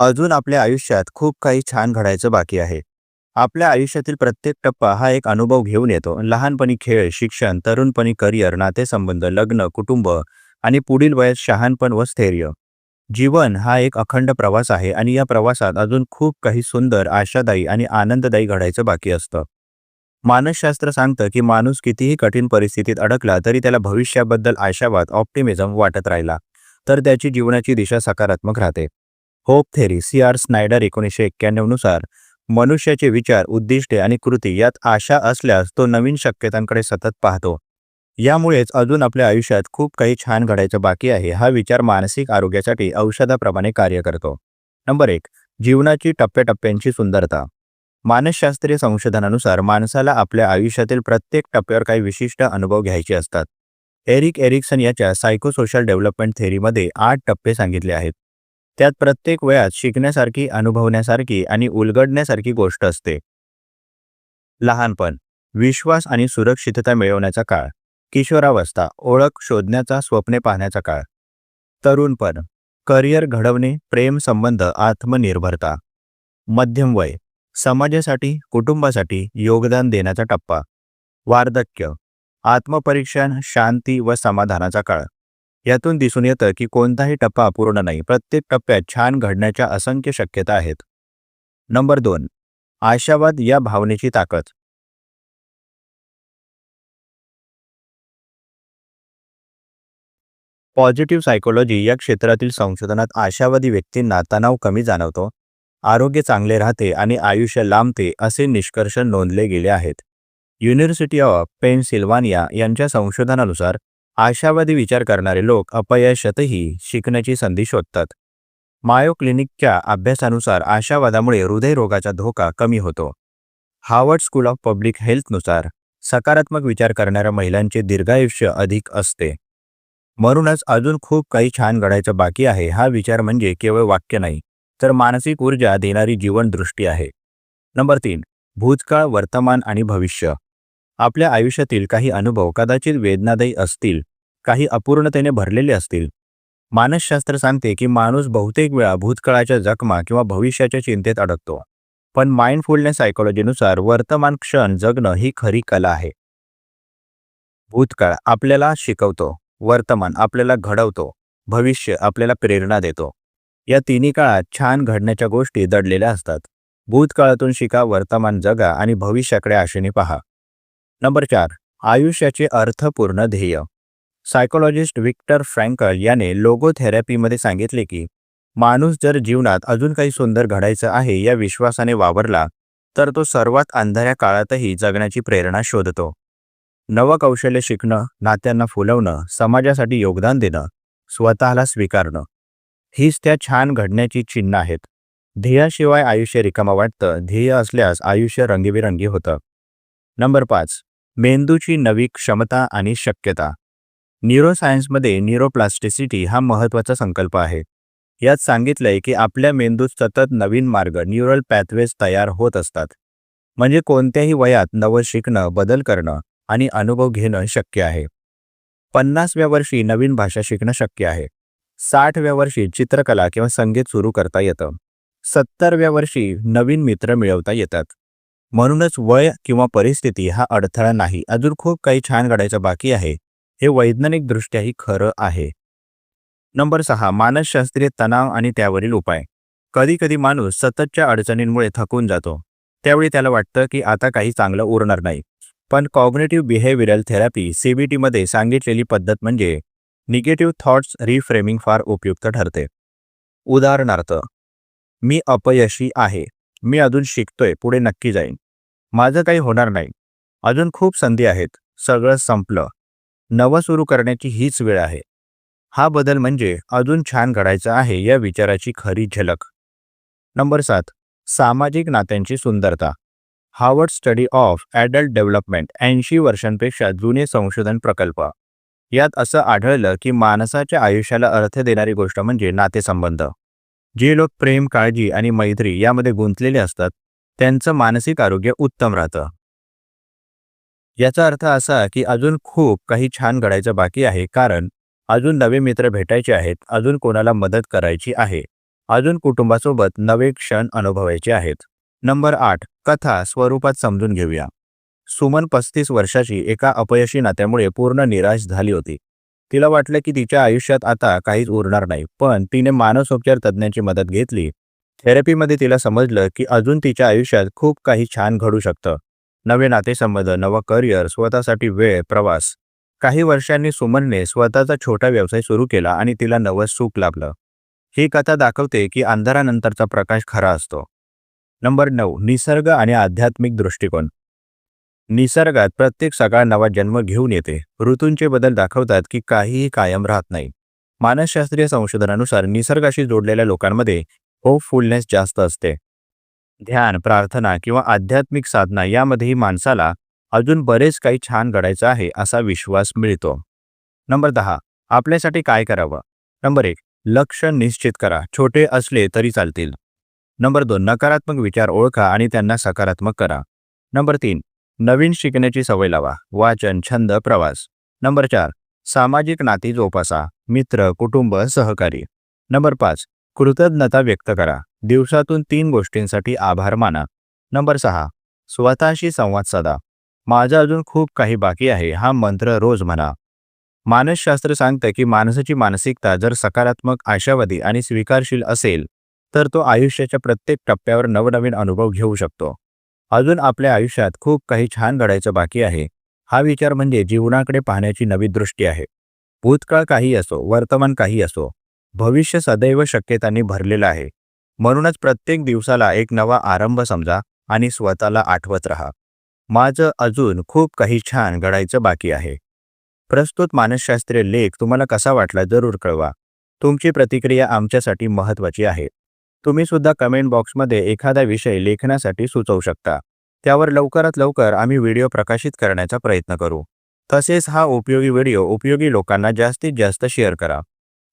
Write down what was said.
अजून आपल्या आयुष्यात खूप काही छान घडायचं बाकी आहे. आपल्या आयुष्यातील प्रत्येक टप्पा हा एक अनुभव घेऊन येतो. लहानपणी खेळ, शिक्षण, तरुणपणी करिअर, नातेसंबंध, लग्न, कुटुंब आणि पुढील वयात शहाणपण व स्थैर्य. जीवन हा एक अखंड प्रवास आहे आणि या प्रवासात अजून खूप काही सुंदर, आशादायी आणि आनंददायी घडायचं बाकी असतं. मानसशास्त्र सांगतं की माणूस कितीही कठीण परिस्थितीत अडकला तरी त्याला भविष्याबद्दल आशावाद, ऑप्टिमिझम वाटत राहिला, तर त्याची जीवनाची दिशा सकारात्मक राहते. Hope theory C R Snyder एकोणीसशे एक्क्याण्णवनुसार मनुष्याचे विचार, उद्दिष्टे आणि कृती यात आशा असल्यास तो नवीन शक्यतांकडे सतत पाहतो. यामुळेच अजून आपल्या आयुष्यात खूप काही छान घडायचं बाकी आहे हा विचार मानसिक आरोग्यासाठी औषधाप्रमाणे कार्य करतो. नंबर एक जीवनाची टप्प्याटप्प्यांची सुंदरता मानसशास्त्रीय संशोधनानुसार माणसाला आपल्या आयुष्यातील प्रत्येक टप्प्यावर काही विशिष्ट अनुभव घ्यायचे असतात. एरिक एरिक्सन याच्या सायकोसोशल डेव्हलपमेंट थेअरीमध्ये आठ टप्पे सांगितले आहेत. त्यात प्रत्येक वयात शिकण्यासारखी, अनुभवण्यासारखी आणि उलगडण्यासारखी गोष्ट असते. लहानपण विश्वास आणि सुरक्षितता मिळवण्याचा काळ किशोरावस्था ओळख शोधण्याचा स्वप्ने पाहण्याचा काळ. तरुणपण करिअर घडवणे प्रेम संबंध आत्मनिर्भरता. मध्यम वय समाजासाठी कुटुंबासाठी योगदान देण्याचा टप्पा. वार्धक्य आत्मपरीक्षण शांती व समाधानाचा काळ. यातून दिसून येतं की कोणताही टप्पा अपूर्ण नाही. प्रत्येक टप्प्यात छान घडण्याच्या असंख्य शक्यता आहेत. नंबर दोन. आशावाद या भावनेची ताकद. पॉझिटिव्ह सायकोलॉजी या क्षेत्रातील संशोधनात आशावादी व्यक्तींना तणाव कमी जाणवतो आरोग्य चांगले राहते आणि आयुष्य लांबते असे निष्कर्ष नोंदले गेले आहेत. युनिव्हर्सिटी ऑफ पेनसिल्वानिया यांच्या संशोधनानुसार आशावादी विचार करणारे लोक अपयशातही शिकण्याची संधी शोधतात. मायो क्लिनिकच्या अभ्यासानुसार आशावादामुळे हृदयरोगाचा धोका कमी होतो. हार्वर्ड स्कूल ऑफ पब्लिक हेल्थनुसार सकारात्मक विचार करणाऱ्या महिलांचे दीर्घायुष्य अधिक असते. म्हणूनच अजून खूप काही छान घडायचं बाकी आहे हा विचार म्हणजे केवळ वाक्य नाही तर मानसिक ऊर्जा देणारी जीवनदृष्टी आहे. नंबर तीन भूतकाळ वर्तमान आणि भविष्य. आपल्या आयुष्यातील काही अनुभव कदाचित वेदनादायी असतील काही अपूर्णतेने भरलेले असतील. मानसशास्त्र सांगते की माणूस बहुतेक वेळा भूतकाळाच्या जखमा किंवा भविष्याच्या चिंतेत अडकतो. पण माइंडफुलनेस सायकोलॉजीनुसार वर्तमान क्षण जगणं ही खरी कला आहे. भूतकाळ आपल्याला शिकवतो वर्तमान आपल्याला घडवतो भविष्य आपल्याला प्रेरणा देतो. या तिन्ही काळात छान घडण्याच्या गोष्टी दडलेल्या असतात. भूतकाळातून शिका वर्तमान जगा आणि भविष्याकडे आशेने पहा. नंबर चार आयुष्याचे अर्थपूर्ण ध्येय. सायकोलॉजिस्ट विक्टर फ्रँकल याने लोगोथेरपीमध्ये सांगितले की माणूस जर जीवनात अजून काही सुंदर घडायचं आहे या विश्वासाने वावरला तर तो सर्वात अंधाऱ्या काळातही जगण्याची प्रेरणा शोधतो. नवं कौशल्य शिकणं नात्यांना फुलवणं समाजासाठी योगदान देणं स्वतःला स्वीकारणं हीच त्या छान घडण्याची चिन्ह आहेत. ध्येयाशिवाय आयुष्य रिकामं वाटतं ध्येय असल्यास आयुष्य रंगीबिरंगी होतं. नंबर पाच मेंदूची नवी क्षमता आणि शक्यता. न्यूरोसायन्समध्ये न्यूरोप्लास्टिसिटी हा महत्त्वाचा संकल्प आहे. यात सांगितलंय की आपल्या मेंदूत सतत नवीन मार्ग न्यूरल पॅथवेज तयार होत असतात. म्हणजे कोणत्याही वयात नवं शिकणं बदल करणं आणि अनुभव घेणं शक्य आहे. पन्नासव्या वर्षी नवीन भाषा शिकणं शक्य आहे. साठव्या वर्षी चित्रकला किंवा संगीत सुरू करता येतं. सत्तरव्या वर्षी नवीन मित्र मिळवता येतात. म्हणूनच वय किंवा परिस्थिती हा अडथळा नाही. अजून खूप काही छान घडायचं बाकी आहे. हे वैज्ञानिकदृष्ट्याही खरं आहे. नंबर सहा मानसशास्त्रीय तणाव आणि त्यावरील उपाय. कधीकधी माणूस सततच्या अडचणींमुळे थकून जातो. त्यावेळी त्याला वाटतं की आता काही चांगलं उरणार नाही. पण कॉग्नेटिव्ह बिहेवियरल थेरपी सीबीटीमध्ये सांगितलेली पद्धत म्हणजे निगेटिव्ह थॉट्स रिफ्रेमिंग फार उपयुक्त ठरते. उदाहरणार्थ मी अपयशी आहे. मी अजून शिकतोय. पुढे नक्की जाईन. माझं काही होणार नाही. अजून खूप संधी आहेत. सगळं संपलं. नवं सुरू करण्याची हीच वेळ आहे. हा बदल म्हणजे अजून छान घडायचा आहे या विचाराची खरी झलक. नंबर सात सामाजिक नात्यांची सुंदरता. Harvard study of adult development ऐंशी वर्षांपेक्षा जुने संशोधन प्रकल्प. यात असं आढळलं की माणसाच्या आयुष्याला अर्थ देणारी गोष्ट म्हणजे नातेसंबंध. जे लोक प्रेम काळजी आणि मैत्री यामध्ये गुंतलेले असतात त्यांचं मानसिक आरोग्य उत्तम राहतं. याचा अर्थ असा की अजून खूप काही छान घडायचं बाकी आहे कारण अजून नवे मित्र भेटायचे आहेत अजून कोणाला मदत करायची आहे अजून कुटुंबासोबत नवे क्षण अनुभवायचे आहेत. नंबर आठ कथा स्वरूपात समजून घेऊया. सुमन पस्तीस वर्षाची एका अपयशी नात्यामुळे पूर्ण निराश झाली होती. तिला वाटलं की तिच्या आयुष्यात आता काहीच उरणार नाही पण तिने मानसोपचार तज्ज्ञांची मदत घेतली. थेरपीमध्ये तिला समजलं की अजून तिच्या आयुष्यात खूप काही छान घडू शकतं. नवे नातेसंबंध नवं करिअर स्वतःसाठी वेळ प्रवास. काही वर्षांनी सुमनने स्वतःचा छोटा व्यवसाय सुरू केला आणि तिला नवं सुख लाभलं. ही कथा दाखवते की अंधारानंतरचा प्रकाश खरा असतो. नंबर नऊ निसर्ग आणि आध्यात्मिक दृष्टिकोन. निसर्गात प्रत्येक सकाळ नवा जन्म घेऊन येते. ऋतूंचे बदल दाखवतात की काहीही कायम राहत नाही. मानसशास्त्रीय संशोधनानुसार निसर्गाशी जोडलेल्या लोकांमध्ये होप फुलनेस जास्त असते. ध्यान प्रार्थना किंवा आध्यात्मिक साधना यामध्येही माणसाला अजून बरेच काही छान घडायचं आहे असा विश्वास मिळतो. नंबर दहा आपल्यासाठी काय करावं? नंबर एक लक्ष निश्चित करा. छोटे असले तरी चालतील. नंबर दोन नकारात्मक विचार ओळखा आणि त्यांना सकारात्मक करा. नंबर तीन नवीन शिकण्याची सवय लावा. वाचन छंद प्रवास. नंबर चार सामाजिक नाती जोपासा. मित्र कुटुंब सहकारी. नंबर पाच कृतज्ञता व्यक्त करा. दिवसातून तीन गोष्टींसाठी आभार माना. नंबर सहा. स्वतःशी संवाद साधा. माझं अजून खूप काही बाकी आहे हा मंत्र रोज म्हणा. मानसशास्त्र सांगतं की माणसाची मानसिकता जर सकारात्मक आशावादी आणि स्वीकारशील असेल तर तो आयुष्याच्या प्रत्येक टप्प्यावर नवनवीन अनुभव घेऊ शकतो. अजून आपल्या आयुष्यात खूप काही छान घडायचं बाकी आहे. हा विचार म्हणजे जीवनाकडे पाहण्याची नवी दृष्टी आहे. भूतकाळ काही असो वर्तमान काही असो भविष्य सदैव शक्यतांनी भरलेलं आहे. म्हणूनच प्रत्येक दिवसाला एक नवा आरंभ समजा आणि स्वतःला आठवत राहा. माझं अजून खूप काही छान घडायचं बाकी आहे. प्रस्तुत मानसशास्त्रीय लेख तुम्हाला कसा वाटला जरूर कळवा. तुमची प्रतिक्रिया आमच्यासाठी महत्त्वाची आहे. तुम्ही सुद्धा कमेंट बॉक्समध्ये एखादा विषय लेखनासाठी सुचवू शकता. त्यावर लवकरात लवकर आम्ही व्हिडिओ प्रकाशित करण्याचा प्रयत्न करू. तसेच हा उपयोगी व्हिडिओ उपयोगी लोकांना जास्तीत जास्त शेअर करा.